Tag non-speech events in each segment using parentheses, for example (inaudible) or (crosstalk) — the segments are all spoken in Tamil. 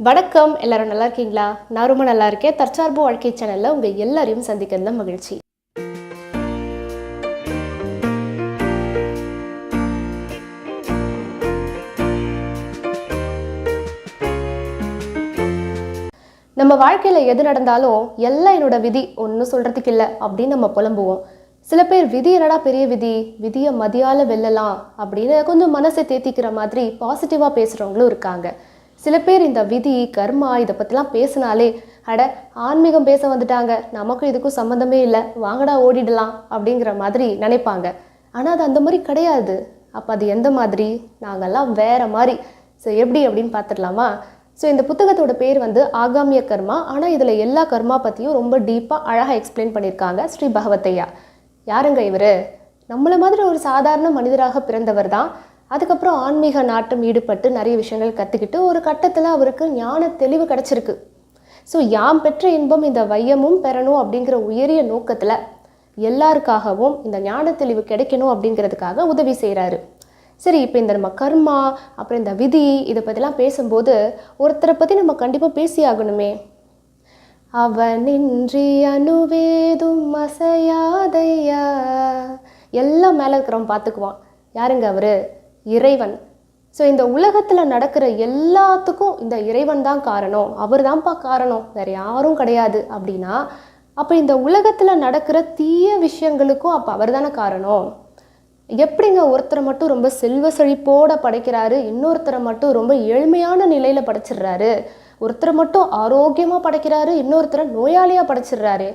வணக்கம் எல்லாரும் நல்லா இருக்கீங்களா? நான் ரொம்ப நல்லா இருக்கேன். தற்சார்பு வாழ்க்கை சேனல்ல உங்க எல்லாரையும் சந்திக்கிறதுல மகிழ்ச்சி. நம்ம வாழ்க்கையில எது நடந்தாலும் எல்லாம் என்னோட விதி ஒன்றும் சொல்றதுக்கு இல்லை அப்படின்னு நம்ம புலம்புவோம். சில பேர் விதி என்னடா பெரிய விதி? விதியை மதியால வெல்லலாம் அப்படின்னு கொஞ்சம் மனசை தேத்திக்கிற மாதிரி பாசிட்டிவா பேசுறவங்களும் இருக்காங்க. சில பேர் இந்த விதி கர்மா இதை பற்றிலாம் பேசினாலே அட ஆன்மீகம் பேச வந்துட்டாங்க நமக்கும் இதுக்கும் சம்மந்தமே இல்லை வாங்கடா ஓடிடலாம் அப்படிங்கிற மாதிரி நினைப்பாங்க. ஆனால் அது அந்த மாதிரி கிடையாது. அப்போ அது எந்த மாதிரி? நாங்கள்லாம் வேற மாதிரி. ஸோ எப்படி அப்படின்னு பார்த்துடலாமா ஸோ இந்த புத்தகத்தோட பேர் வந்து ஆகாமிய கர்மா. ஆனால் இதில் எல்லா கர்மா பற்றியும் ரொம்ப டீப்பாக அழகாக எக்ஸ்பிளைன் பண்ணியிருக்காங்க ஸ்ரீ பகவத்தையா. யாருங்க இவர்? நம்மளை மாதிரி ஒரு சாதாரண மனிதராக பிறந்தவர் தான். அதுக்கப்புறம் ஆன்மீக நாட்டம் ஈடுபட்டு நிறைய விஷயங்கள் கற்றுக்கிட்டு ஒரு கட்டத்தில் அவருக்கு ஞான தெளிவு கிடச்சிருக்கு. ஸோ யாம் பெற்ற இன்பம் இந்த வையமும் பெறணும் அப்படிங்கிற உயரிய நோக்கத்தில் எல்லாருக்காகவும் இந்த ஞான தெளிவு கிடைக்கணும் அப்படிங்கிறதுக்காக உதவி செய்கிறாரு சரி இப்போ இந்த நம்ம கர்மா அப்புறம் இந்த விதி இதை பற்றிலாம் பேசும்போது ஒருத்தரை பற்றி நம்ம கண்டிப்பாக பேசி ஆகணுமே. அவனின்றி அணுவேதும் அசையாதையா? எல்லாம் மேலே இருக்கிறவன் பார்த்துக்குவான் யாருங்க அவர்? இறைவன். ஸோ இந்த உலகத்தில் நடக்கிற எல்லாத்துக்கும் இந்த இறைவன் தான் காரணம். அவர் தான்ப்பா காரணம். வேறு யாரும் கிடையாது அப்படின்னா அப்போ இந்த உலகத்தில் நடக்கிற தீய விஷயங்களுக்கும் அப்போ அவர் தானே காரணம். எப்படிங்க ஒருத்தரை மட்டும் ரொம்ப செல்வ செழிப்போட படைக்கிறாரு இன்னொருத்தரை மட்டும் ரொம்ப ஏழ்மையான நிலையில் படைச்சிடுறாரு ஒருத்தரை மட்டும் ஆரோக்கியமாக படைக்கிறாரு இன்னொருத்தரை நோயாளியாக படைச்சிடுறாரு.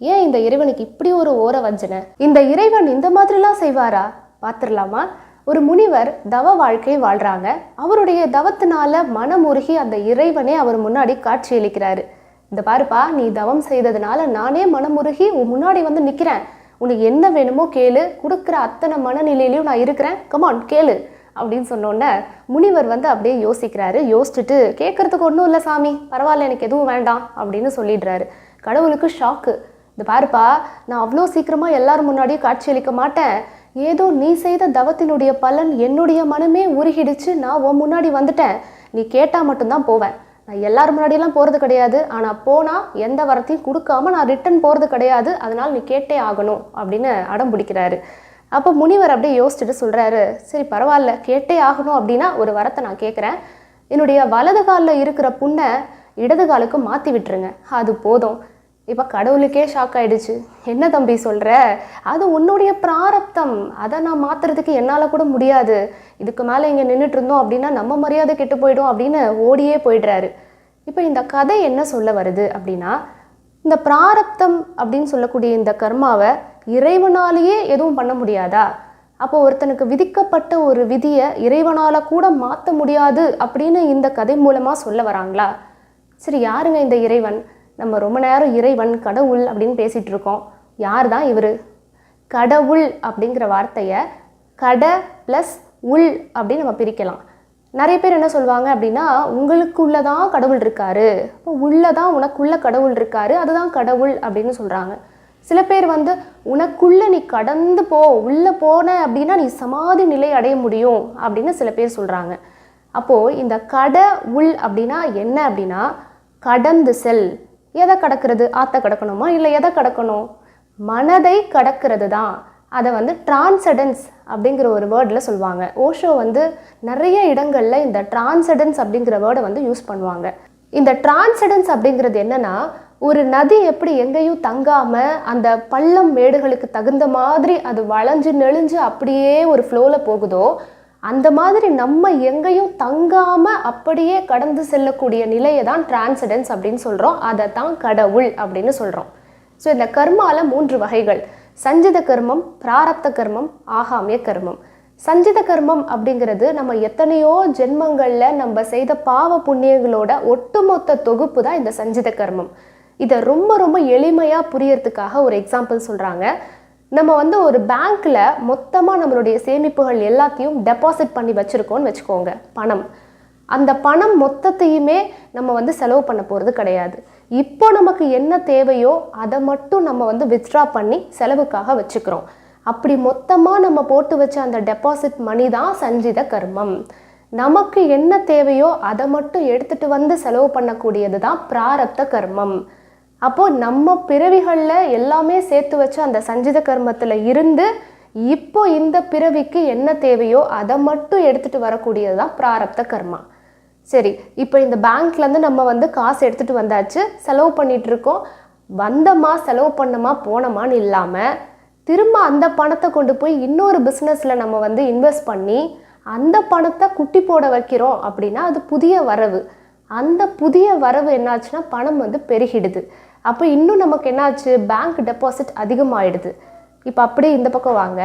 ஏன் இந்த இறைவனுக்கு இப்படி ஒரு ஓர வஞ்சனை? இந்த இறைவன் இந்த மாதிரிலாம் செய்வாரா? பார்த்துடலாமா? ஒரு முனிவர் தவ வாழ்க்கை வாழ்றாங்க. அவருடைய தவத்தினால மனமுருகி அந்த இறைவனே அவர் முன்னாடி காட்சியளிக்கிறாரு இந்த பாருப்பா நீ தவம் செய்ததுனால நானே மனமுருகி உன் முன்னாடி வந்து நிக்கிறேன். உனக்கு என்ன வேணுமோ கேளு. கொடுக்குற அத்தனை மனநிலையிலையும் நான் இருக்கிறேன். கமான் கேளு. அப்படின்னு சொன்னோன்னே முனிவர் வந்து அப்படியே யோசிக்கிறாரு. யோசிச்சுட்டு கேட்கறதுக்கு ஒன்றும் இல்லை சாமி. பரவாயில்ல எனக்கு எதுவும் வேண்டாம். அப்படின்னு சொல்லிடுறாரு. கடவுளுக்கு ஷாக்கு இந்த பாருப்பா நான் அவ்வளோ சீக்கிரமாக எல்லாரும் முன்னாடியும் காட்சியளிக்க மாட்டேன். ஏதோ நீ செய்த தவத்தினுடைய பலன் என்னுடைய மனமே உருகிடுச்சு. நான் உன் முன்னாடி வந்துட்டேன். நீ கேட்டால் மட்டும்தான் போவேன். நான் எல்லார் முன்னாடியெல்லாம் போகிறது கிடையாது. ஆனால் போனால் எந்த வரத்தையும் கொடுக்காம நான் ரிட்டன் போகிறது கிடையாது. அதனால் நீ கேட்டே ஆகணும் அப்படின்னு அடம் பிடிக்கிறாரு. அப்போ முனிவர் அப்படியே யோசிச்சுட்டு சொல்கிறாரு சரி பரவாயில்ல. கேட்டே ஆகணும் அப்படின்னா ஒரு வரத்தை நான் கேட்குறேன் என்னுடைய வலது காலில் இருக்கிற புண்ணை இடது காலுக்கு மாற்றி விட்டுருங்க. அது போதும். இப்போ கடவுளுக்கே ஷாக் ஆயிடுச்சு. என்ன தம்பி சொல்கிற அது உன்னுடைய பிராரப்தம். அதை நான் மாற்றுறதுக்கு என்னால் கூட முடியாது. இதுக்கு மேலே இங்கே நின்றுட்டு இருந்தோம் அப்படின்னா நம்ம மரியாதை கெட்டு போயிடும் அப்படின்னு ஓடியே போயிடுறாரு. இப்போ இந்த கதை என்ன சொல்ல வருது அப்படின்னா இந்த பிராரப்தம் அப்படின்னு சொல்லக்கூடிய இந்த கர்மாவை இறைவனாலேயே எதுவும் பண்ண முடியாதா? அப்போ ஒருத்தனுக்கு விதிக்கப்பட்ட ஒரு விதியை இறைவனால் கூட மாற்ற முடியாது அப்படின்னு இந்த கதை மூலமாக சொல்ல வராங்களா? சரி யாருங்க இந்த இறைவன்? நம்ம ரொம்ப நேரம் இறைவன் கடவுள் அப்படின்னு பேசிகிட்டு இருக்கோம். யார் தான் இவர்? கடவுள் அப்படிங்கிற வார்த்தையை கட ப்ளஸ் உள் அப்படின்னு நம்ம பிரிக்கலாம். நிறைய பேர் என்ன சொல்லுவாங்க அப்படின்னா உங்களுக்குள்ள தான் கடவுள் இருக்காரு. அப்போ உள்ளதான் உனக்குள்ள கடவுள் இருக்காரு. அதுதான் கடவுள் அப்படின்னு சொல்கிறாங்க சில பேர் வந்து உனக்குள்ள நீ கடந்து போ உள்ளே போன அப்படின்னா நீ சமாதி நிலை அடைய முடியும் அப்படின்னு சில பேர் சொல்கிறாங்க அப்போது இந்த கட உள் அப்படின்னா என்ன அப்படின்னா கடந்து செல் எதை கடக்கிறது? ஆற்ற கடக்கணுமா? இல்லை எதை கடக்கணும்? மனதை கடக்கிறது தான் அதை வந்து டிரான்சடன்ஸ் அப்படிங்கிற ஒரு வேர்டில் சொல்லுவாங்க. ஓஷோ வந்து நிறைய இடங்களில் இந்த டிரான்சடன்ஸ் அப்படிங்கிற வேர்டை வந்து யூஸ் பண்ணுவாங்க. இந்த டிரான்சடன்ஸ் அப்படிங்கிறது என்னன்னா ஒரு நதி எப்படி எங்கேயும் தங்காமல் அந்த பள்ளம் மேடுகளுக்கு தகுந்த மாதிரி அது வளைஞ்சு நெளிஞ்சு அப்படியே ஒரு ஃப்ளோவில் போகுதோ அந்த மாதிரி நம்ம எங்கேயும் தங்காமல் அப்படியே கடந்து செல்லக்கூடிய நிலையை தான் டிரான்சடன்ஸ் அப்படின்னு சொல்கிறோம் அதை தான் கடவுள் அப்படின்னு சொல்கிறோம் ஸோ இந்த கர்மால மூன்று வகைகள். சஞ்சித கர்மம் பிராரப்த கர்மம் ஆகாமிய கர்மம். சஞ்சித கர்மம் அப்படிங்கிறது நம்ம எத்தனையோ ஜென்மங்களில் நம்ம செய்த பாவ புண்ணியங்களோட ஒட்டுமொத்த தொகுப்பு தான் இந்த சஞ்சித கர்மம். இதை ரொம்ப ரொம்ப எளிமையாக புரியறதுக்காக ஒரு எக்ஸாம்பிள் சொல்கிறாங்க நம்ம வந்து ஒரு பேங்க்கில் மொத்தமாக நம்மளுடைய சேமிப்புகள் எல்லாத்தையும் டெபாசிட் பண்ணி வச்சுருக்கோம்னு வச்சுக்கோங்க பணம். அந்த பணம் மொத்தத்தையுமே நம்ம வந்து செலவு பண்ண போகிறது கிடையாது. இப்போ நமக்கு என்ன தேவையோ அதை மட்டும் நம்ம வந்து வித்ட்ரா பண்ணி செலவுக்காக வச்சுக்கிறோம். அப்படி மொத்தமாக நம்ம போட்டு வச்ச அந்த டெபாசிட் மணி தான் சஞ்சித கர்மம். நமக்கு என்ன தேவையோ அதை மட்டும் எடுத்துட்டு வந்து செலவு பண்ணக்கூடியது தான் பிராரப்த கர்மம். அப்போது நம்ம பிறவிகளில் எல்லாமே சேர்த்து வச்சு அந்த சஞ்சித கர்மத்தில் இருந்து இப்போ இந்த பிறவிக்கு என்ன தேவையோ அதை மட்டும் எடுத்துட்டு வரக்கூடியது தான் பிராரப்த கர்மா. சரி இப்போ இந்த பேங்க்லேருந்து நம்ம வந்து காசு எடுத்துகிட்டு வந்தாச்சு செலவு பண்ணிகிட்ருக்கோம் இருக்கோம். வந்தமா செலவு பண்ணமா போனோமான்னு இல்லாமல் திரும்ப அந்த பணத்தை கொண்டு போய் இன்னொரு பிஸ்னஸில் நம்ம வந்து இன்வெஸ்ட் பண்ணி அந்த பணத்தை குட்டி போட வைக்கிறோம் அப்படின்னா அது புதிய வரவு. அந்த புதிய வரவு என்னாச்சுன்னா பணம் வந்து பெருகிடுது. அப்போ இன்னும் நமக்கு என்னாச்சு? பேங்க் டெபாசிட் அதிகமாகிடுது இப்போ அப்படியே இந்த பக்கம் வாங்க.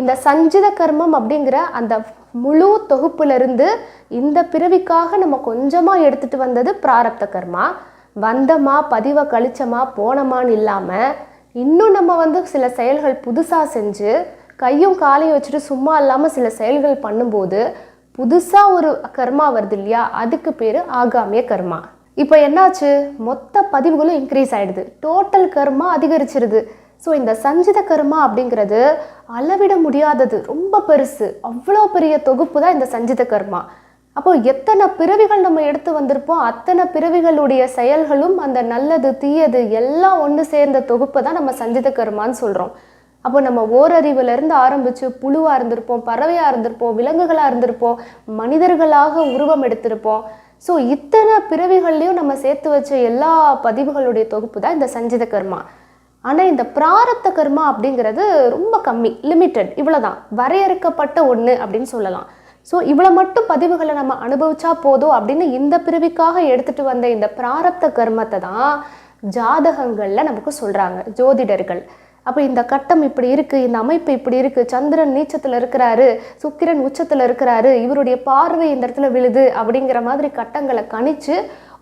இந்த சஞ்சித கர்மம் அப்படிங்கிற அந்த முழு தொகுப்புலேருந்து இந்த பிறவிக்காக நம்ம கொஞ்சமாக எடுத்துகிட்டு வந்தது பிராரப்த கர்மா. வந்தமா பதிவை கழிச்சமா போனமான்னு இல்லாமல் இன்னும் நம்ம வந்து சில செயல்கள் புதுசாக செஞ்சு கையும் காலையும் வச்சுட்டு சும்மா இல்லாமல் சில செயல்கள் பண்ணும்போது புதுசாக ஒரு கர்மா வருது இல்லையா? அதுக்கு பேர் ஆகாமிய கர்மா. இப்போ என்னாச்சு? மொத்த பதிவுகளும் இன்க்ரீஸ் ஆகிடுது டோட்டல் கர்மா அதிகரிச்சிருது. ஸோ இந்த சஞ்சித கர்மா அப்படிங்கிறது அளவிட முடியாதது. ரொம்ப பெருசு. அவ்வளோ பெரிய தொகுப்பு தான் இந்த சஞ்சித கர்மா. அப்போ எத்தனை பிறவிகள் நம்ம எடுத்து வந்திருப்போம்? அத்தனை பிறவிகளுடைய செயல்களும் அந்த நல்லது தீயது எல்லாம் ஒன்று சேர்ந்த தொகுப்பை தான் நம்ம சஞ்சித கர்மான்னு சொல்கிறோம் அப்போ நம்ம ஓரறிவுலேருந்து ஆரம்பித்து புழுவாக இருந்திருப்போம் பறவையாக இருந்திருப்போம் விலங்குகளாக இருந்திருப்போம் மனிதர்களாக உருவம் எடுத்திருப்போம். ஸோ இத்தனை பிறவிகள்லையும் நம்ம சேர்த்து வச்ச எல்லா பதிவுகளுடைய தொகுப்பு தான் இந்த சஞ்சித கர்மா. ஆனால் இந்த பிராரப்த கர்மா அப்படிங்கிறது ரொம்ப கம்மி லிமிட்டட் இவ்வளோதான் வரையறுக்கப்பட்ட ஒன்று அப்படின்னு சொல்லலாம். ஸோ இவ்வளோ மட்டும் பதிவுகளை நம்ம அனுபவிச்சா போதும் அப்படின்னு இந்த பிறவிக்காக எடுத்துட்டு வந்த இந்த பிராரப்த கர்மத்தை தான் ஜாதகங்களில் நமக்கு சொல்கிறாங்க ஜோதிடர்கள். அப்போ இந்த கட்டம் இப்படி இருக்குது இந்த அமைப்பு இப்படி இருக்குது சந்திரன் நீச்சத்தில் இருக்கிறாரு சுக்கிரன் உச்சத்தில் இருக்கிறாரு இவருடைய பார்வை இந்த இடத்துல விழுது அப்படிங்கிற மாதிரி கட்டங்களை கணிச்சு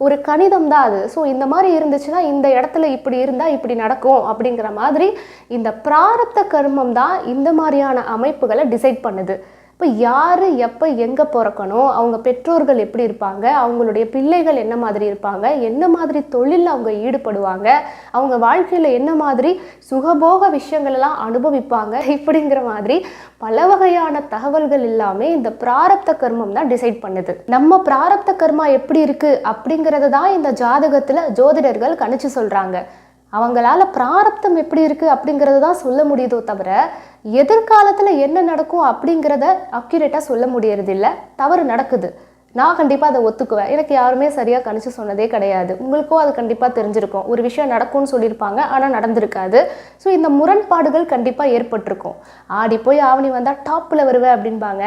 ஒரு கணிதம் தான் அது. ஸோ இந்த மாதிரி இருந்துச்சுன்னா இந்த இடத்துல இப்படி இருந்தால் இப்படி நடக்கும் அப்படிங்கிற மாதிரி இந்த பிராரப்த கர்மம் தான் இந்த மாதிரியான அமைப்புகளை டிசைட் பண்ணுது. இப்போ யார் எப்போ எங்கே பிறக்கணும்? அவங்க பெற்றோர்கள் எப்படி இருப்பாங்க? அவங்களுடைய பிள்ளைகள் என்ன மாதிரி இருப்பாங்க? என்ன மாதிரி தொழிலில் அவங்க ஈடுபடுவாங்க? அவங்க வாழ்க்கையில் என்ன மாதிரி சுகபோக விஷயங்களெல்லாம் அனுபவிப்பாங்க? (laughs) இப்படிங்கிற மாதிரி பல வகையான தகவல்கள் எல்லாமே இந்த பிராரப்த கர்மம் தான் டிசைட் பண்ணுது. நம்ம பிராரப்த கர்மா எப்படி இருக்குது அப்படிங்கிறத தான் இந்த ஜாதகத்தில் ஜோதிடர்கள் கணிச்சு சொல்கிறாங்க அவங்களால பிராரப்தம் எப்படி இருக்குது அப்படிங்கிறது தான் சொல்ல முடியுதோ தவிர எதிர்காலத்தில் என்ன நடக்கும் அப்படிங்கிறத அக்யூரேட்டாக சொல்ல முடியறது தவறு நடக்குது. நான் கண்டிப்பாக அதை ஒத்துக்குவேன். எனக்கு யாருமே சரியாக கணிச்சு சொன்னதே கிடையாது. உங்களுக்கும் அது கண்டிப்பாக தெரிஞ்சிருக்கும். ஒரு விஷயம் நடக்கும்னு சொல்லியிருப்பாங்க ஆனால் நடந்திருக்காது. ஸோ இந்த முரண்பாடுகள் கண்டிப்பாக ஏற்பட்டிருக்கும். ஆடி போய் ஆவணி வந்தால் டாப்பில் வருவேன் அப்படின்பாங்க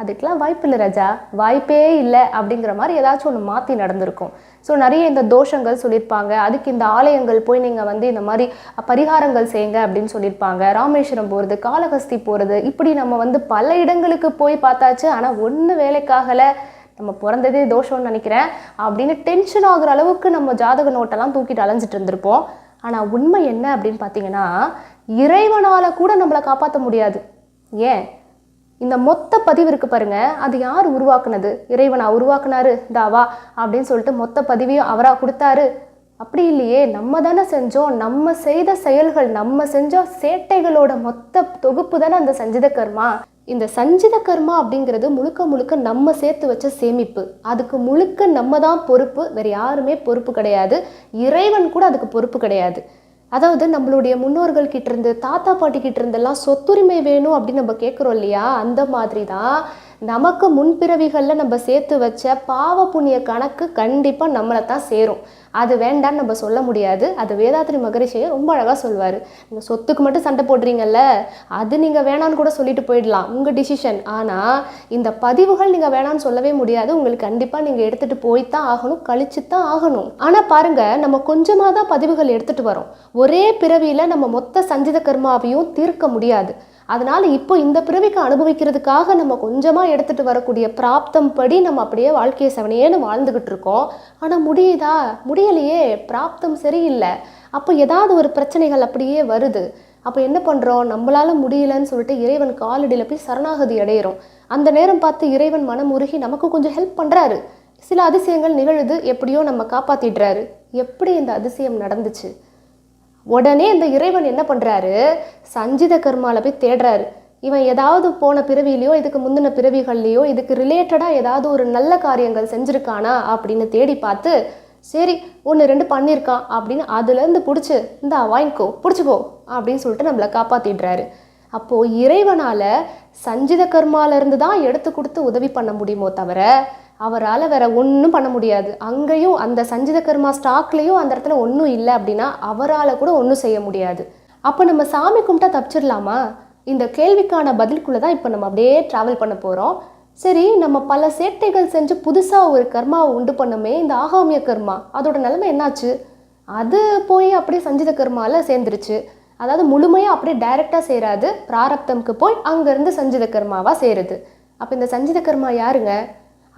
அதுக்கெலாம் வாய்ப்பு இல்லை ராஜா. வாய்ப்பே இல்லை அப்படிங்கிற மாதிரி ஏதாச்சும் ஒன்று மாற்றி நடந்திருக்கும். ஸோ நிறைய இந்த தோஷங்கள் சொல்லியிருப்பாங்க. அதுக்கு இந்த ஆலயங்கள் போய் நீங்கள் வந்து இந்த மாதிரி பரிகாரங்கள் செய்யுங்க அப்படின்னு சொல்லியிருப்பாங்க. ராமேஸ்வரம் போகிறது காளஹஸ்தி போகிறது இப்படி நம்ம வந்து பல இடங்களுக்கு போய் பார்த்தாச்சு. ஆனால் ஒன்று வேலைக்காகலை. நம்ம பிறந்ததே தோஷம்னு நினைக்கிறேன். அப்படின்னு டென்ஷன் ஆகுற அளவுக்கு நம்ம ஜாதக நோட்டெல்லாம் தூக்கிட்டு அலைஞ்சிட்டு இருந்திருப்போம். ஆனால் உண்மை என்ன அப்படின்னு பார்த்தீங்கன்னா இறைவனால் கூட நம்மளை காப்பாற்ற முடியாது. ஏன்? இந்த மொத்த பதிவு இருக்கு பாருங்க. அது யார் உருவாக்குனது? இறைவனா உருவாக்குனாரு தாவா அப்படின்னு சொல்லிட்டு மொத்த பதிவையும் அவரா கொடுத்தாரு. அப்படி இல்லையே நம்ம தானே செஞ்சோம். நம்ம செய்த செயல்கள் நம்ம செஞ்ச சேட்டைகளோட மொத்த தொகுப்பு தானே அந்த சஞ்சித கர்மா. இந்த சஞ்சித கர்மா அப்படிங்கிறது முழுக்க முழுக்க நம்ம சேர்த்து வச்ச சேமிப்பு. அதுக்கு முழுக்க நம்ம தான் பொறுப்பு. வேற யாருமே பொறுப்பு கிடையாது. இறைவன் கூட அதுக்கு பொறுப்பு கிடையாது. அதாவது நம்மளுடைய முன்னோர்கள் கிட்ட இருந்து தாத்தா பாட்டி கிட்ட இருந்தெல்லாம் சொத்துரிமை வேணும் அப்படின்னு நம்ம கேட்குறோம் இல்லையா? அந்த மாதிரி தான் நமக்கு முன்பிறவிகளில் நம்ம சேர்த்து வச்ச பாவ புண்ணிய கணக்கு கண்டிப்பாக நம்மளை தான் சேரும். அது வேண்டான்னு நம்ம சொல்ல முடியாது. அது வேதாத்திரி மகரிஷியை ரொம்ப அழகாக சொல்வார். நீங்கள் சொத்துக்கு மட்டும் சண்டை போடுறீங்கல்ல அது நீங்கள் வேணான்னு கூட சொல்லிட்டு போயிடலாம். உங்கள் டிசிஷன் ஆனால் இந்த பதிவுகள் நீங்கள் வேணான்னு சொல்லவே முடியாது. உங்களுக்கு கண்டிப்பாக நீங்கள் எடுத்துகிட்டு போய் தான் ஆகணும் கழிச்சு தான் ஆகணும். ஆனால் பாருங்கள் நம்ம கொஞ்சமாக தான் பதிவுகள் எடுத்துகிட்டு வரோம். ஒரே பிறவியில் நம்ம மொத்த சஞ்சித கர்மாவையும் தீர்க்க முடியாது. அதனால இப்போ இந்த பிறவிக்கு அனுபவிக்கிறதுக்காக நம்ம கொஞ்சமாக எடுத்துட்டு வரக்கூடிய பிராப்தம் படி நம்ம அப்படியே வாழ்க்கையை செவனையேன்னு வாழ்ந்துகிட்டு இருக்கோம். ஆனால் முடியுதா? முடியலையே. பிராப்தம் சரியில்லை. அப்போ ஏதாவது ஒரு பிரச்சனைகள் அப்படியே வருது. அப்போ என்ன பண்ணுறோம் நம்மளால முடியலன்னு சொல்லிட்டு இறைவன் காலடியில் போய் சரணாகதி அடையிறோம். அந்த நேரம் பார்த்து இறைவன் மனம் உருகி நமக்கு கொஞ்சம் ஹெல்ப் பண்ணுறாரு சில அதிசயங்கள் நிகழுது. எப்படியோ நம்ம காப்பாற்றிடுறாரு எப்படி இந்த அதிசயம் நடந்துச்சு? உடனே இந்த இறைவன் என்ன பண்ணுறாரு சஞ்சித கர்மாவில் போய் தேடுறாரு. இவன் ஏதாவது போன பிறவிலையோ இதுக்கு முந்தின பிறவிகள்லையோ இதுக்கு ரிலேட்டடாக ஏதாவது ஒரு நல்ல காரியங்கள் செஞ்சுருக்கானா அப்படின்னு தேடி பார்த்து சரி ஒன்று ரெண்டு பண்ணியிருக்கான் அப்படின்னு அதுலேருந்து பிடிச்சி இந்த வாங்கிக்கோ பிடிச்சிக்கோ அப்படின்னு சொல்லிட்டு நம்மளை காப்பாற்றிடுறாரு அப்போது இறைவனால் சஞ்சித கர்மாலேருந்து தான் எடுத்து கொடுத்து உதவி பண்ண முடியுமோ தவிர அவரால் வேற ஒன்றும் பண்ண முடியாது. அங்கேயும் அந்த சஞ்சித கர்மா ஸ்டாக்லேயும் அந்த இடத்துல ஒன்றும் இல்லை அப்படின்னா அவரால் கூட ஒன்றும் செய்ய முடியாது. அப்போ நம்ம சாமி கும்பிட்டா தப்பிச்சிடலாமா? இந்த கேள்விக்கான பதிலுக்குள்ளே தான் இப்போ நம்ம அப்படியே ட்ராவல் பண்ண போகிறோம் சரி நம்ம பல சேட்டைகள் செஞ்சு புதுசாக ஒரு கர்மாவை உண்டு பண்ணமே இந்த ஆகாமிய கர்மா அதோட நிலைமை என்னாச்சு? அது போய் அப்படியே சஞ்சித கர்மாவில் சேர்ந்துருச்சு. அதாவது முழுமையாக அப்படியே டைரெக்டாக சேராது. பிராரப்தம்க்கு போய் அங்கேருந்து சஞ்சித கர்மாவாக சேருது. அப்போ இந்த சஞ்சித கர்மா யாருங்க?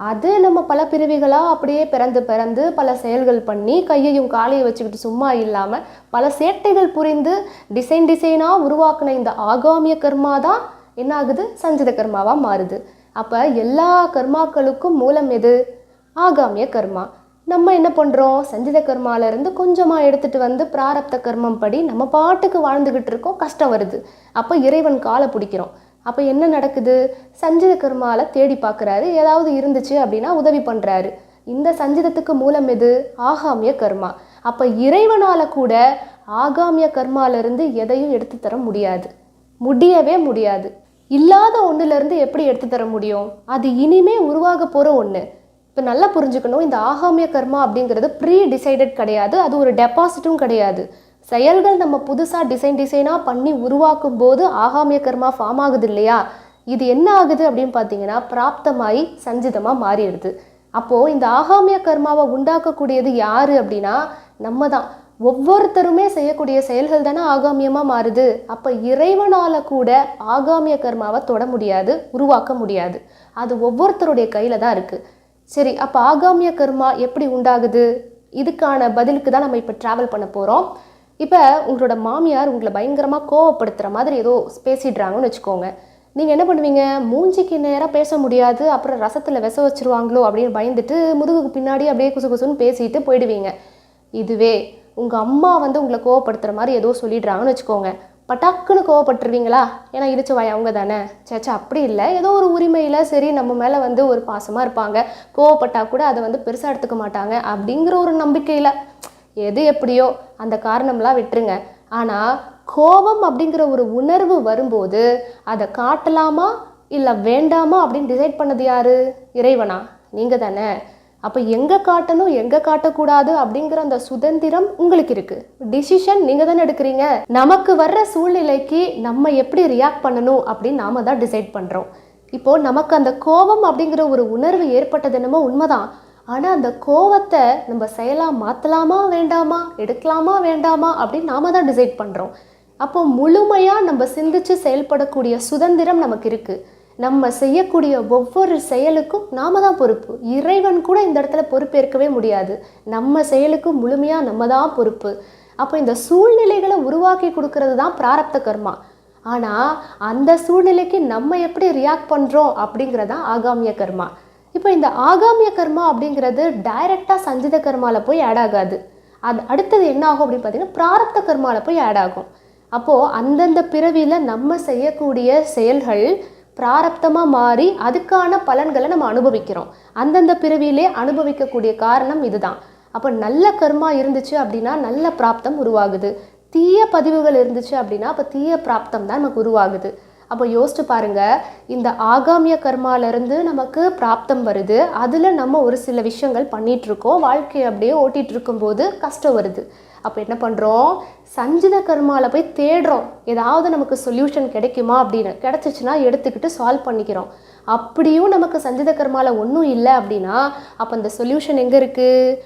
அது நம்ம பல பிரிவுகளாக அப்படியே பிறந்து பிறந்து பல செயல்கள் பண்ணி கையையும் காலையும் வச்சுக்கிட்டு சும்மா இல்லாமல் பல சேட்டைகள் புரிந்து டிசைன் டிசைனாக உருவாக்கின இந்த ஆகாமிய கர்மா தான் என்ன ஆகுது? சஞ்சித கர்மாவாக மாறுது. அப்போ எல்லா கர்மாக்களுக்கும் மூலம் எது? ஆகாமிய கர்மா. நம்ம என்ன பண்ணுறோம் சஞ்சித கர்மாலேருந்து கொஞ்சமாக எடுத்துகிட்டு வந்து பிராரப்த கர்மம் படி நம்ம பாட்டுக்கு வாழ்ந்துக்கிட்டு இருக்கோம். கஷ்டம் வருது. அப்போ இறைவன் காலை பிடிக்கிறோம். அப்போ என்ன நடக்குது? சஞ்சித கர்மாவை தேடி பார்க்குறாரு ஏதாவது இருந்துச்சு அப்படின்னா உதவி பண்ணுறாரு இந்த சஞ்சிதத்துக்கு மூலம் எது? ஆகாமிய கர்மா. அப்போ இறைவனால் கூட ஆகாமிய கர்மாலேருந்து எதையும் எடுத்து தர முடியாது. முடியவே முடியாது. இல்லாத ஒன்றுலேருந்து எப்படி எடுத்து தர முடியும்? அது இனிமே உருவாக போகிற ஒன்று இப்போ நல்லா புரிஞ்சுக்கணும். இந்த ஆகாமிய கர்மா அப்படிங்கிறது ப்ரீ டிசைடட் கிடையாது. அது ஒரு டெபாசிட்டும் கிடையாது. செயல்கள் நம்ம புதுசாக டிசைன் டிசைனாக பண்ணி உருவாக்கும் போது ஆகாமிய கர்மா ஃபார்ம் ஆகுது இல்லையா? இது என்ன ஆகுது அப்படின்னு பார்த்தீங்கன்னா பிராப்தமாயி சஞ்சிதமாக மாறிடுது. அப்போது இந்த ஆகாமிய கர்மாவை உண்டாக்கக்கூடியது யார் அப்படின்னா நம்ம தான் ஒவ்வொருத்தருமே செய்யக்கூடிய செயல்கள் தானே ஆகாமியமாக மாறுது. அப்போ இறைவனால் கூட ஆகாமிய கர்மாவை தொட முடியாது உருவாக்க முடியாது. அது ஒவ்வொருத்தருடைய கையில் தான் இருக்குது சரி அப்போ ஆகாமிய கர்மா எப்படி உண்டாகுது? இதுக்கான பதிலுக்கு தான் நம்ம இப்போ ட்ராவல் பண்ண போகிறோம் இப்போ உங்களோட மாமியார் உங்களை பயங்கரமாக கோவப்படுத்துகிற மாதிரி ஏதோ பேசிடுறாங்கன்னு வச்சுக்கோங்க. நீங்கள் என்ன பண்ணுவீங்க? மூஞ்சிக்கு நேராக பேச முடியாது அப்புறம் ரசத்தில் விச வச்சிருவாங்களோ அப்படின்னு பயந்துட்டு முதுகுக்கு பின்னாடி அப்படியே குசு குசுன்னு பேசிட்டு போயிடுவீங்க. இதுவே உங்கள் அம்மா வந்து உங்களை கோவப்படுத்துகிற மாதிரி ஏதோ சொல்லிடுறாங்கன்னு வச்சுக்கோங்க. பட்டாக்குன்னு கோவப்பட்டுருவீங்களா? ஏன்னா இடிச்ச வாய் அவங்க தானே. சேச்சா அப்படி இல்லை. ஏதோ ஒரு உரிமையில் சரி நம்ம மேலே வந்து ஒரு பாசமாக இருப்பாங்க. கோவப்பட்டால் கூட அதை வந்து பெருசாக எடுத்துக்க மாட்டாங்க அப்படிங்கிற ஒரு நம்பிக்கையில். எது எப்படியோ அந்த காரணம்லாம் விட்டுருங்க. ஆனால் கோபம் அப்படிங்கிற ஒரு உணர்வு வரும்போது அதை காட்டலாமா? இல்லை வேண்டாமா அப்படின்னு டிசைட் பண்ணது யாரு? இறைவனா? நீங்கள் தானே. அப்போ எங்கே காட்டணும் எங்கே காட்டக்கூடாது அப்படிங்கிற அந்த சுதந்திரம் உங்களுக்கு இருக்குது டிசிஷன் நீங்கள் தானே எடுக்கிறீங்க. நமக்கு வர்ற சூழ்நிலைக்கு நம்ம எப்படி ரியாக்ட் பண்ணணும் அப்படின்னு நாம தான் டிசைட் பண்ணுறோம் இப்போது நமக்கு அந்த கோபம் அப்படிங்கிற ஒரு உணர்வு ஏற்பட்டது என்னமோ உண்மைதான். ஆனால் அந்த கோவத்தை நம்ம செயலாக மாற்றலாமா வேண்டாமா எடுக்கலாமா வேண்டாமா அப்படின்னு நாம தான் டிசைட் பண்ணுறோம் அப்போ முழுமையாக நம்ம சிந்திச்சு செயல்படக்கூடிய சுதந்திரம் நமக்கு இருக்குது நம்ம செய்யக்கூடிய ஒவ்வொரு செயலுக்கும் நாம தான் பொறுப்பு. இறைவன் கூட இந்த இடத்துல பொறுப்பேற்கவே முடியாது. நம்ம செயலுக்கு முழுமையாக நம்ம தான் பொறுப்பு. அப்போ இந்த சூழ்நிலைகளை உருவாக்கி கொடுக்கறது தான் பிராரப்த கர்மா. ஆனால் அந்த சூழ்நிலைக்கு நம்ம எப்படி ரியாக்ட் பண்ணுறோம் அப்படிங்கிறதான் ஆகாமிய கர்மா. இப்போ இந்த ஆகாமிய கர்மா அப்படிங்கிறது டைரெக்டாக சஞ்சித கர்மாவில் போய் ஆட் ஆகாது. அது அடுத்தது என்ன ஆகும் அப்படின்னு பார்த்தீங்கன்னா பிராரப்த கர்மாவில் போய் ஆட் ஆகும். அப்போது அந்தந்த பிறவியில் நம்ம செய்யக்கூடிய செயல்கள் பிராரப்தமாக மாறி அதுக்கான பலன்களை நம்ம அனுபவிக்கிறோம். அந்தந்த பிறவியிலே அனுபவிக்கக்கூடிய காரணம் இதுதான். அப்போ நல்ல கர்மா இருந்துச்சு அப்படின்னா நல்ல பிராப்தம் உருவாகுது. தீய பதிவுகள் இருந்துச்சு அப்படின்னா அப்போ தீய பிராப்தம் தான் நமக்கு உருவாகுது. அப்போ யோசிச்சு பாருங்க இந்த ஆகாமிய கர்மாலேருந்து நமக்கு பிராப்தம் வருது. அதில் நம்ம ஒரு சில விஷயங்கள் பண்ணிகிட்டு இருக்கோம் வாழ்க்கையை அப்படியே ஓட்டிகிட்டு இருக்கும்போது கஷ்டம் வருது. அப்போ என்ன பண்ணுறோம் சஞ்சித கர்மாவில் போய் தேடுறோம். ஏதாவது நமக்கு சொல்யூஷன் கிடைக்குமா அப்படின்னு. கிடச்சிச்சின்னா எடுத்துக்கிட்டு சால்வ் பண்ணிக்கிறோம். அப்படியும் நமக்கு சஞ்சித கர்மாவில் ஒன்றும் இல்லை அப்படின்னா அப்போ அந்த சொல்யூஷன் எங்கே இருக்குது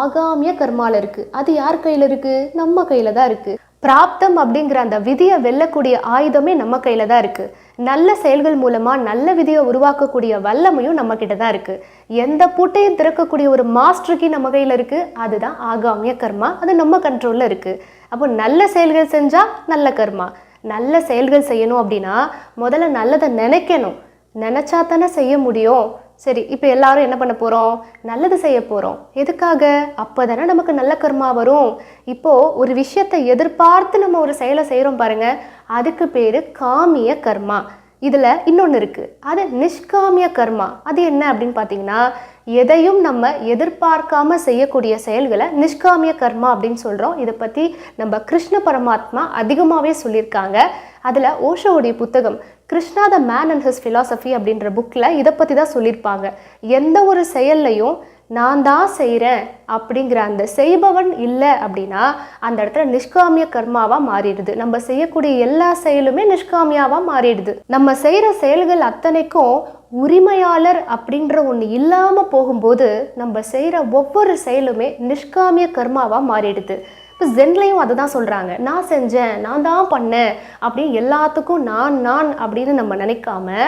ஆகாமிய கர்மாவில் இருக்குது அது யார் கையில் இருக்குது நம்ம கையில் தான் இருக்குது பிராப்தம் அப்படிங்கிற அந்த விதியை வெல்லக்கூடிய ஆயுதமே நம்ம கையில் தான் இருக்குது நல்ல செயல்கள் மூலமாக நல்ல விதியை உருவாக்கக்கூடிய வல்லமையும் நம்ம கிட்ட தான் இருக்குது எந்த பூட்டையும் திறக்கக்கூடிய ஒரு மாஸ்டருக்கு நம்ம கையில் இருக்குது அதுதான் ஆகாமிய கர்மா. அது நம்ம கண்ட்ரோலில் இருக்குது அப்போ நல்ல செயல்கள் செஞ்சால் நல்ல கர்மா. நல்ல செயல்கள் செய்யணும் அப்படின்னா முதல்ல நல்லதை நினைக்கணும். நினச்சா தானே செய்ய முடியும். சரி இப்போ எல்லாரும் என்ன பண்ண போகிறோம் நல்லது செய்ய போகிறோம் எதுக்காக? அப்போ தானே நமக்கு நல்ல கர்மா வரும். இப்போது ஒரு விஷயத்தை எதிர்பார்த்து நம்ம ஒரு செயலை செய்கிறோம் பாருங்கள் அதுக்கு பேர் காமிய கர்மா. இதில் இன்னொன்று இருக்குது அது நிஷ்காமிய கர்மா. அது என்ன அப்படின்னு பார்த்தீங்கன்னா எதையும் நம்ம எதிர்பார்க்காம செய்யக்கூடிய செயல்களை நிஷ்காமிய கர்மா அப்படின்னு சொல்கிறோம் இதை பற்றி நம்ம கிருஷ்ண பரமாத்மா அதிகமாகவே சொல்லியிருக்காங்க. அதில் ஓஷோவுடைய புத்தகம் Krishna the man and his philosophy அப்படின்ற புக்கில் இதை பற்றி தான் சொல்லியிருப்பாங்க. எந்த ஒரு செயல்லையும் நான் தான் செய்கிறேன் அப்படிங்கிற அந்த செய்பவன் இல்லை அப்படின்னா அந்த இடத்துல நிஷ்காமிய கர்மாவாக மாறிடுது. நம்ம செய்யக்கூடிய எல்லா செயலுமே நிஷ்காமியாவாக மாறிடுது. நம்ம செய்கிற செயல்கள் அத்தனைக்கும் உரிமையாளர் அப்படின்ற ஒன்று இல்லாமல் போகும்போது நம்ம செய்கிற ஒவ்வொரு செயலுமே நிஷ்காமிய கர்மாவாக மாறிடுது. இப்போ ஜென்லையும் அதை தான் சொல்கிறாங்க நான் செஞ்சேன் நான் தான் பண்ணேன் அப்படின்னு எல்லாத்துக்கும் நான் நான் அப்படின்னு நம்ம நினைக்காம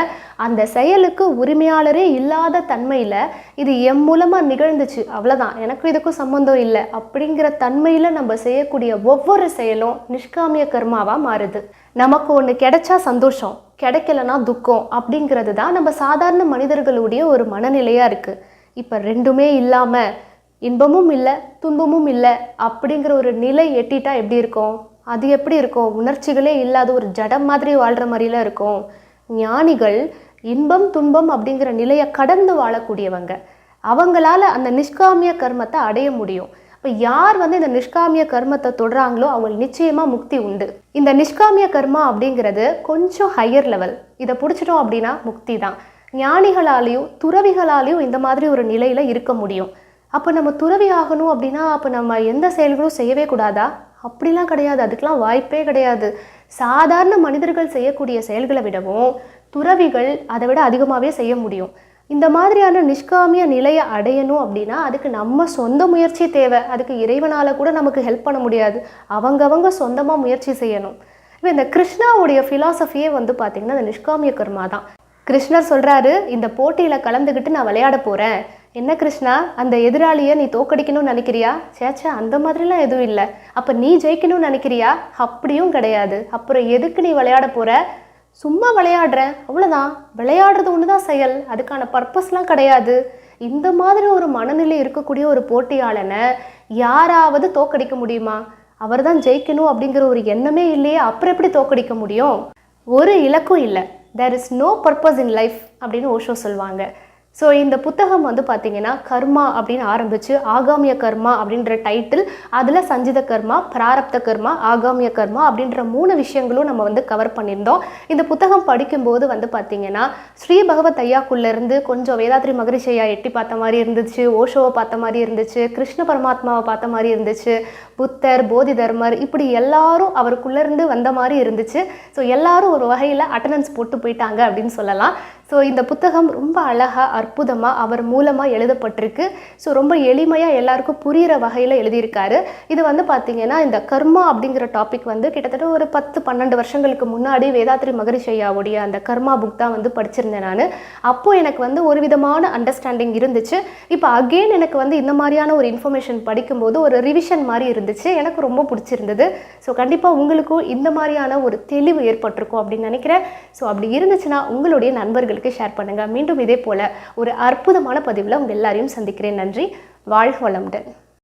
அந்த செயலுக்கு உரிமையாளரே இல்லாத தன்மையில் இது எம் மூலமாக நிகழ்ந்துச்சு. அவ்வளோதான் எனக்கும் இதுக்கும் சம்மந்தம் இல்லை. அப்படிங்கிற தன்மையில் நம்ம செய்யக்கூடிய ஒவ்வொரு செயலும் நிஷ்காமிய கர்மாவாக மாறுது. நமக்கு ஒன்று கிடைச்சா சந்தோஷம் கிடைக்கலனா துக்கம் அப்படிங்கிறது தான் நம்ம சாதாரண மனிதர்களுடைய ஒரு மனநிலையாக இருக்குது இப்போ ரெண்டுமே இல்லாமல் இன்பமும் இல்லை துன்பமும் இல்லை அப்படிங்கிற ஒரு நிலை எட்டிட்டா எப்படி இருக்கும்? அது எப்படி இருக்கும்? உணர்ச்சிகளே இல்லாத ஒரு ஜடம் மாதிரி வாழ்கிற மாதிரிலாம் இருக்கும். ஞானிகள் இன்பம் துன்பம் அப்படிங்கிற நிலையை கடந்து வாழக்கூடியவங்க. அவங்களால அந்த நிஷ்காமிய கர்மத்தை அடைய முடியும். இப்போ யார் வந்து இந்த நிஷ்காமிய கர்மத்தை தொடுறாங்களோ அவங்களுக்கு நிச்சயமாக முக்தி உண்டு. இந்த நிஷ்காமிய கர்மா அப்படிங்கிறது கொஞ்சம் ஹையர் லெவல் இதை பிடிச்சிட்டோம் அப்படின்னா முக்தி தான். ஞானிகளாலேயும் துறவிகளாலேயும் இந்த மாதிரி ஒரு நிலையில் இருக்க முடியும். அப்போ நம்ம துறவி ஆகணும் அப்படின்னா அப்போ நம்ம எந்த செயல்களும் செய்யவே கூடாதா? அப்படிலாம் கிடையாது. அதுக்கெலாம் வாய்ப்பே கிடையாது. சாதாரண மனிதர்கள் செய்யக்கூடிய செயல்களை விடவும் துறவிகள் அதை விட அதிகமாகவே செய்ய முடியும். இந்த மாதிரியான நிஷ்காமிய நிலையை அடையணும் அப்படின்னா அதுக்கு நம்ம சொந்த முயற்சி தேவை. அதுக்கு இறைவனால் கூட நமக்கு ஹெல்ப் பண்ண முடியாது. அவங்கவங்க சொந்தமாக முயற்சி செய்யணும். இப்போ இந்த கிருஷ்ணாவுடைய ஃபிலாசபியே வந்து பார்த்திங்கன்னா இந்த நிஷ்காமிய கர்மா தான். கிருஷ்ணர் சொல்கிறாரு இந்த போட்டியில் கலந்துக்கிட்டு நான் விளையாட போகிறேன் என்ன கிருஷ்ணா அந்த எதிராளியை நீ தோக்கடிக்கணும்னு நினைக்கிறியா? சேச்சா அந்த மாதிரிலாம் எதுவும் இல்லை. அப்போ நீ ஜெயிக்கணும்னு நினைக்கிறியா? அப்படியும் கிடையாது. அப்புறம் எதுக்கு நீ விளையாட போகிற சும்மா விளையாடுறேன் அவ்வளோதான் விளையாடுறது ஒன்று தான் செயல். அதுக்கான பர்பஸ்லாம் கிடையாது. இந்த மாதிரி ஒரு மனநிலை இருக்கக்கூடிய ஒரு போட்டியாளனை யாராவது தோக்கடிக்க முடியுமா? அவர் தான் ஜெயிக்கணும் அப்படிங்கிற ஒரு எண்ணமே இல்லையே. அப்புறம் எப்படி தோக்கடிக்க முடியும்? ஒரு இலக்கும் இல்லை. There is no purpose in life அப்படின்னு ஓஷோ சொல்லுவாங்க. ஸோ இந்த புத்தகம் வந்து பார்த்தீங்கன்னா கர்மா அப்படின்னு ஆரம்பித்து ஆகாமிய கர்மா அப்படின்ற டைட்டில் அதில் சஞ்சித கர்மா பிராரப்த கர்மா ஆகாமிய கர்மா அப்படின்ற மூணு விஷயங்களும் நம்ம வந்து கவர் பண்ணியிருந்தோம். இந்த புத்தகம் படிக்கும்போது வந்து பார்த்தீங்கன்னா ஸ்ரீ பகவத் ஐயாக்குள்ளேருந்து கொஞ்சம் வேதாத்ரி மகரிஷையா எட்டி பார்த்த மாதிரி இருந்துச்சு ஓஷோவை பார்த்த மாதிரி இருந்துச்சு கிருஷ்ண பரமாத்மாவை பார்த்த மாதிரி இருந்துச்சு புத்தர் போதி தர்மர் இப்படி எல்லாரும் அவருக்குள்ளேருந்து வந்த மாதிரி இருந்துச்சு. ஸோ எல்லாரும் ஒரு வகையில் அட்டண்டன்ஸ் போட்டு போயிட்டாங்க அப்படின்னு சொல்லலாம். ஸோ இந்த புத்தகம் ரொம்ப அழகாக அற்புதமாக அவர் மூலமாக எழுதப்பட்டிருக்கு. ஸோ ரொம்ப எளிமையாக எல்லாருக்கும் புரிகிற வகையில் எழுதியிருக்காரு. இது வந்து பார்த்திங்கன்னா இந்த கர்மா அப்படிங்கிற டாபிக் வந்து கிட்டத்தட்ட ஒரு பத்து பன்னெண்டு வருஷங்களுக்கு முன்னாடி வேதாத்ரி மகரிஷையாவுடைய அந்த கர்மா புக் தான் வந்து படிச்சிருந்தேன் நான். அப்போது எனக்கு வந்து ஒரு விதமான அண்டர்ஸ்டாண்டிங் இருந்துச்சு. இப்போ அகெயின் எனக்கு வந்து இந்த மாதிரியான ஒரு இன்ஃபர்மேஷன் படிக்கும்போது ஒரு ரிவிஷன் மாதிரி இருந்துச்சு. எனக்கு ரொம்ப பிடிச்சிருந்தது. ஸோ கண்டிப்பாக உங்களுக்கும் இந்த மாதிரியான ஒரு தெளிவு ஏற்பட்டிருக்கும் அப்படின்னு நினைக்கிறேன். ஸோ அப்படி இருந்துச்சுன்னா உங்களுடைய நண்பர்களுக்கு ஷேர் பண்ணுங்கள் மீண்டும் இதே போல் ஒரு அற்புதமான பதிவில் உங்கள் எல்லாரையும் சந்திக்கிறேன். நன்றி. வாழ்க வளமுடன்.